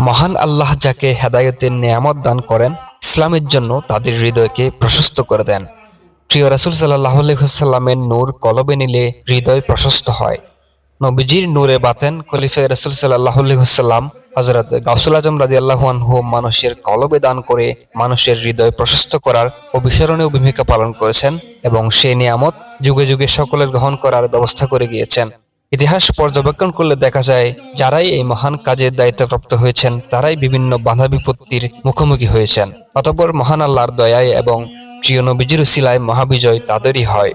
মহান আল্লাহ যাকে হেদায়তের নিয়ামত দান করেন, ইসলামের জন্য তাদের হৃদয়কে প্রশস্ত করে দেন। প্রিয় রাসুল সাল্লাহ সাল্লামের নূর কলবে নিলে হৃদয় প্রশস্ত হয়। নবীজির নূরে বাতেন খলিফা রাসুল সাল্লাহ সাল্লাম হজরত গাউসুল আজম রাজি আল্লাহানহু মানুষের কলবে দান করে মানুষের হৃদয় প্রশস্ত করার অবিস্মরণীয় ভূমিকা পালন করেছেন এবং সেই নিয়ামত যুগে যুগে সকলের গ্রহণ করার ব্যবস্থা করে গিয়েছেন। ইতিহাস পর্যবেক্ষণ করলে দেখা যায়, যারাই এই মহান কাজের দায়িত্বপ্রাপ্ত হয়েছেন, তারাই বিভিন্ন বাধা বিপত্তির মুখোমুখি হয়েছেন। অতঃপর মহান আল্লাহর দয়ায় এবং প্রিয় নবীজির সিলায় মহাবিজয় তাদেরই হয়।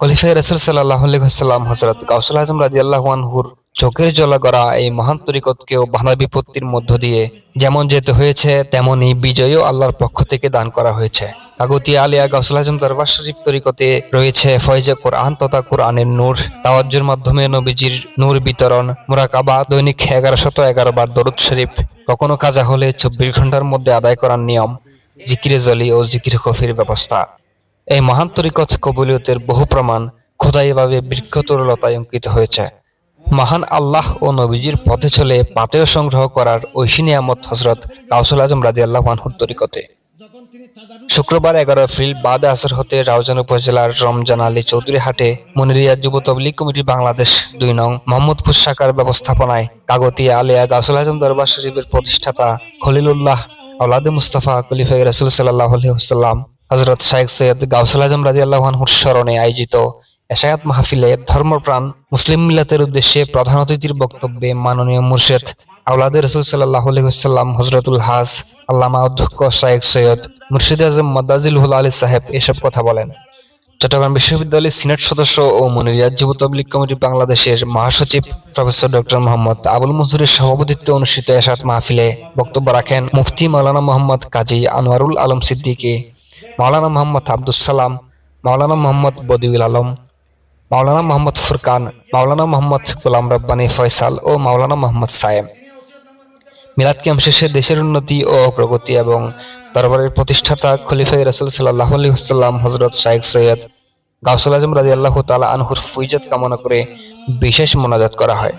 খলিফা রসুল সাল্লাহ সাল্লাম হসরত গাউসুল আজম রাজি আল্লাহানহুর চোখের জলা গড়া এই মহান তরিকতকেও বাধা বিপত্তির মধ্য দিয়ে যেমন যেতে হয়েছে তেমনই বিজয়ও আল্লাহর পক্ষ থেকে দান করা হয়েছে। কাগতিয়া আলিয়া গাউসুল আজম দরবার শরীফ তরিকতে রয়েছে ফয়জে কোরআন তথা কোরআনের নূর। তাওয়াজ্জুর মাধ্যমে নবীজির নূর বিতরণ, মোরাকাবা, দৈনিক এগারো শত এগারো বার দরুদ শরীফ, কখনো কাজা হলে চব্বিশ ঘণ্টার মধ্যে আদায় করার নিয়ম, জিকিরে জলি ও জিকির কফির ব্যবস্থা। এই মহান তরিকত কবুলিয়তের বহু প্রমাণ খোদাইভাবে বৃক্ষতরলতায় অঙ্কিত হয়েছে। মহান আল্লাহ ও নবীজির পথে চলে পাতেও সংগ্রহ করার ঐশী নিয়ামত হজরত কাউসুল আজম রাজি আল্লাহ তরিকতে। শুক্রবার এগারো এপ্রিল বাদ আসর হতে রাউজান উপজেলার রমজান আলী চৌধুরী হাটে মনিরিয়া যুব তবলিগ কমিটি বাংলাদেশ দুই নং মোহাম্মদপুর শাখার ব্যবস্থাপনায় কাগতিয়া আলিয়া গাউসুল আজম দরবার শরীফের প্রতিষ্ঠাতা খলিলুল্লাহ আউলাদে মুস্তাফা খলিফা রসুল সাল্লাহ আলহিহাল্লাম হজরত শাইখ সৈয়দ গাউসুল আজম রাজি আল্লাহর স্মরণে আয়োজিত এশায়াত মাহফিলে ধর্মপ্রাণ মুসলিম মিলাতের উদ্দেশ্যে প্রধান অতিথির বক্তব্যে মাননীয় মুর্শেদ আউলাদে রসুল সাল্লাহ আলহিহাল্লাম হজরতুল হাস আল্লামা অধ্যক্ষ শাইখ সৈয়দ মুর্শিদ আজম মদাজিল হুল আলী সাহেব এসব কথা বলেন। চট্টগ্রাম বিশ্ববিদ্যালয়ের সিনেট সদস্য ও মনিরিয়া যুব তবলিগ কমিটি বাংলাদেশের মহাসচিব প্রফেসর ডক্টর মোহাম্মদ আবুল মনসুরের সভাপতিত্বে অনুষ্ঠিত এশাত মাহফিলে বক্তব্য রাখেন মুফতি মাওলানা মোহাম্মদ কাজী আনোয়ারুল আলম সিদ্দিকী, মাওলানা মোহাম্মদ আব্দুল সালাম, মাওলানা মোহাম্মদ বদিউল আলম মাওলানা মোহাম্মদ ফুরকান, মাওলানা মোহাম্মদ গোলাম রব্বানী ফয়সাল ও মাওলানা মোহাম্মদ সায়েম। মিলাদ ক্যাম্প শেষে দেশের উন্নতি ও অগ্রগতি এবং দরবারের প্রতিষ্ঠাতা খলিফাই রসুল সাল্লাহ আলী হুসাল্লাম হজরত শাহেক সৈয়দ গাউসুল আজম রাজি আল্লাহ তালা আনহুর ফুইজত কামনা করে বিশেষ মোনাজাত করা হয়।